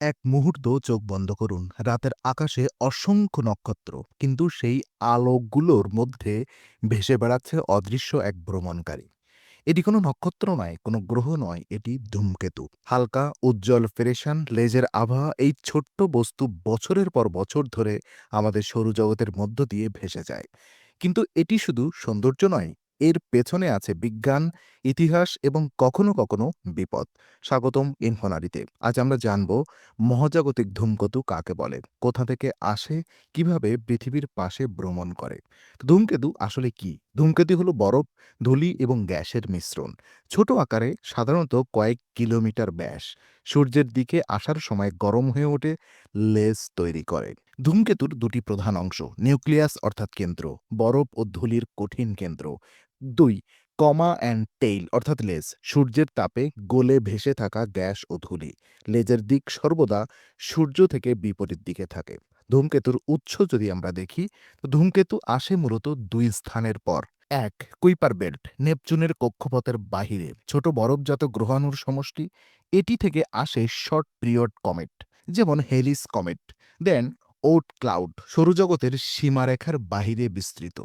এক মুহূর্ত চোখ বন্ধ করুন। রাতের আকাশে অসংখ্য নক্ষত্র। কিন্তু সেই আলোকগুলোর মধ্যে ভেসে বেড়াচ্ছে অদৃশ্য এক ভ্রমণকারী। এটি কোনো নক্ষত্র নয়, কোনো গ্রহ নয়, এটি ধূমকেতু। হালকা, উজ্জ্বল ফেরেশান, লেজের আভা এই ছোট্ট বস্তু বছরের পর বছর ধরে আমাদের সৌরজগতের মধ্য দিয়ে ভেসে যায়। কিন্তু এটি শুধু সৌন্দর্য নয়, এর পেছনে আছে বিজ্ঞান, ইতিহাস এবং কখনো, কখনো বিপদ। স্বাগতম ইনফোনারিতে। আজ আমরা জানব মহাজাগতিক ধূমকেতু কাকে বলে, কোথা থেকে আসে, কীভাবে পৃথিবীর পাশে ভ্রমণ করে। ধূমকেতু আসলে কি? ধূমকেতু হলো বরফ, ধূলি এবং গ্যাসের মিশ্রণ। ছোট আকারে সাধারণত কয়েক কিলোমিটার ব্যাস। সূর্যের দিকে আসার সময় গরম হয়ে ওঠে, লেজ তৈরি করে। ধূমকেতুর দুটি প্রধান অংশ নিউক্লিয়াস অর্থাৎ কেন্দ্র বরফ ও ধূলির কঠিন কেন্দ্র দুই, কমা অ্যান্ড টেইল, অর্থাৎ লেজ, সূর্যের তাপে গোলে ভেসে থাকা গ্যাস ও ধূলি। লেজের দিক সর্বদা সূর্য থেকে বিপরীত দিকে থাকে। ধূমকেতুর উৎস যদি আমরা দেখি, তো ধূমকেতু আসে মূলত দুই স্থানের পর। এক, কুইপার বেল্ট, নেপচুনের কক্ষপথের বাহিরে। ছোট বরফজাত গ্রহাণুর সমষ্টি, এটি থেকে আসে শর্ট পিরিয়ড কমেট, যেমন হেলিস কমেট। দেন, ওট ক্লাউড, সৌরজগতের সীমারেখার বাহিরে বিস্তৃত।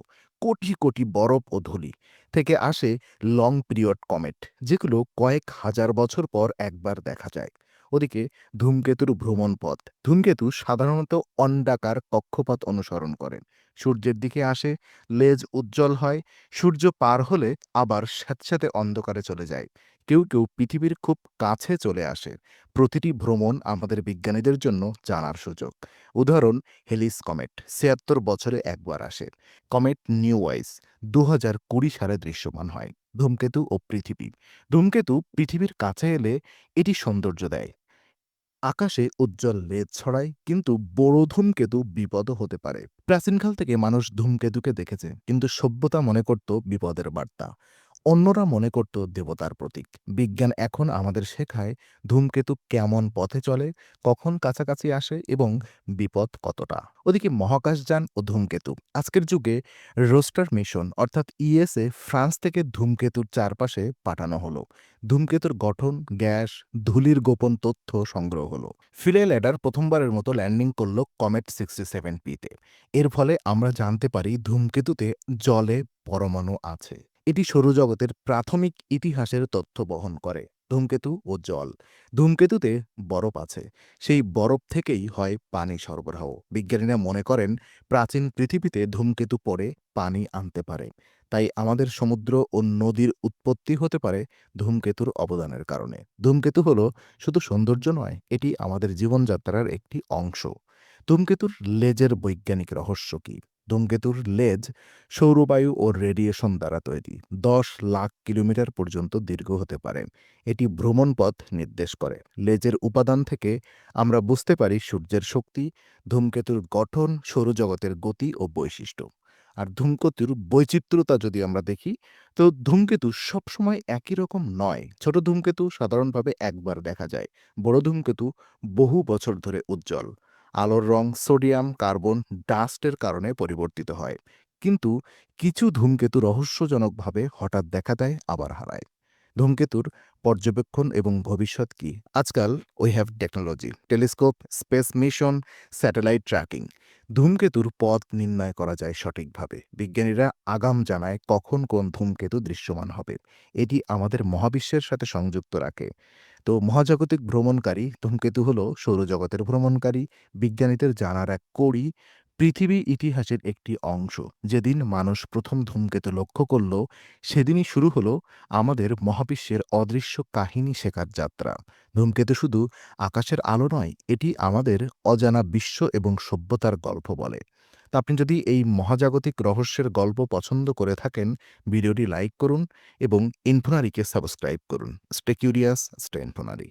কোটি কোটি বরফ ও ধূলি থেকে আসে লং পিরিয়ড কমেট, যেগুলো কয়েক হাজার বছর পর একবার দেখা যায়। ওদিকে ধূমকেতুর ভ্রমণ পথ ধূমকেতু সাধারণত অন্ডাকার কক্ষপথ অনুসরণ করে। সূর্যের দিকে আসে, লেজ উজ্জ্বল হয়, সূর্য পার হলে আবার স্যাঁতস্যাঁতে অন্ধকারে চলে যায়। কেউ কেউ পৃথিবীর খুব কাছে চলে আসে। প্রতিটি ভ্রমণ আমাদের বিজ্ঞানীদের জন্য জানার সুযোগ। উদাহরণ, হেলিস কমেট, ছিয়াত্তর বছরে একবার আসে। কমেট নিউ ওয়াইস দু হাজার কুড়ি সালে দৃশ্যমান হয়। ধূমকেতু ও পৃথিবী। ধূমকেতু পৃথিবীর কাছে এলে এটি সৌন্দর্য দেয়। আকাশে উজ্জ্বল লেজ ছড়ায় কিন্তু বড় বিপদও হতে পারে। প্রাচীনকাল থেকে মানুষ ধূমকেতুকে দেখেছে, কিন্তু সভ্যতা মনে করত বিপদের বার্তা। অন্যরা মনে করত দেবতার প্রতীক। বিজ্ঞান এখন আমাদের শেখায় ধূমকেতু কেমন পথে চলে, কখন কাছাকাছি আসে এবং বিপদ কতটা। ওদিকে মহাকাশযান ও ধূমকেতু আজকের যুগে রোস্টার মিশন অর্থাৎ ইএসএ ফ্রান্স থেকে ধূমকেতুর চারপাশে পাঠানো হলো। ধূমকেতুর গঠন, গ্যাস, ধূলির গোপন তথ্য সংগ্রহ হলো। ফিলে ল্যাডার প্রথমবারের মতো ল্যান্ডিং করল কমেট সিক্সটি সেভেন পিতে। এর ফলে আমরা জানতে পারি ধূমকেতুতে জলে পরমাণু আছে। এটি সৌরজগতের প্রাথমিক ইতিহাসের তথ্য বহন করে, ধূমকেতু ও জল। ধূমকেতুতে বরফ আছে, সেই বরফ থেকেই হয় পানি সরবরাহ। বিজ্ঞানীরা মনে করেন, প্রাচীন পৃথিবীতে ধূমকেতু পড়ে পানি আনতে পারে, তাই আমাদের সমুদ্র ও নদীর উৎপত্তি হতে পারে ধূমকেতুর অবদানের কারণে। ধূমকেতু হলো শুধু সৌন্দর্য নয়, এটি আমাদের জীবনযাত্রার একটি অংশ। ধূমকেতুর লেজের বৈজ্ঞানিক রহস্য কী? ধূমকেতুর লেজ সৌরবায়ু ও রেডিয়েশন দ্বারা তৈরি। দশ লাখ কিলোমিটার পর্যন্ত দীর্ঘ হতে পারে। এটি ভ্রমণ পথ নির্দেশ করে। লেজের উপাদান থেকে আমরা বুঝতে পারি সূর্যের শক্তি, ধূমকেতুর গঠন, সৌরজগতের গতি ও বৈশিষ্ট্য। আর ধূমকেতুর বৈচিত্র্যতা যদি আমরা দেখি, তো ধূমকেতু সবসময় একই রকম নয়। ছোট ধূমকেতু সাধারণভাবে একবার দেখা যায়। বড় ধূমকেতু বহু বছর ধরে উজ্জ্বল। আলোর রং সোডিয়াম, কার্বন, ডাস্টের কারণে পরিবর্তিত হয়। কিন্তু কিছু ধূমকেতু রহস্যজনকভাবে হঠাৎ দেখা দেয়, আবার হারায়। ধূমকেতুর পর্যবেক্ষণ এবং ভবিষ্যৎ কি? আজকাল we have technology telescope space mission satellite tracking ধূমকেতুর পথ নির্ণয় করা যায় সঠিকভাবে। বিজ্ঞানীরা আগাম জানায় কখন কোন ধূমকেতু দৃশ্যমান হবে। এটি আমাদের মহাবিশ্বের সাথে সংযুক্ত রাখে। তো মহাজাগতিক ভ্রমণকারী ধূমকেতু হল সৌরজগতের ভ্রমণকারী, বিজ্ঞানীদের জানার এক কড়ি, পৃথিবী ইতিহাসের একটি অংশ। যেদিন মানুষ প্রথম ধূমকেতু লক্ষ্য করল, সেদিনই শুরু হলো আমাদের মহাবিশ্বের অদৃশ্য কাহিনী শেখার যাত্রা। ধূমকেতু শুধু আকাশের আলো নয়, এটি আমাদের অজানা বিশ্ব এবং সভ্যতার গল্প বলে। তা আপনি যদি এই মহাজাগতিক রহস্যের গল্প পছন্দ করে থাকেন, ভিডিওটি লাইক করুন এবং ইনফোনারিকে সাবস্ক্রাইব করুন। Stay curious stay Infonary.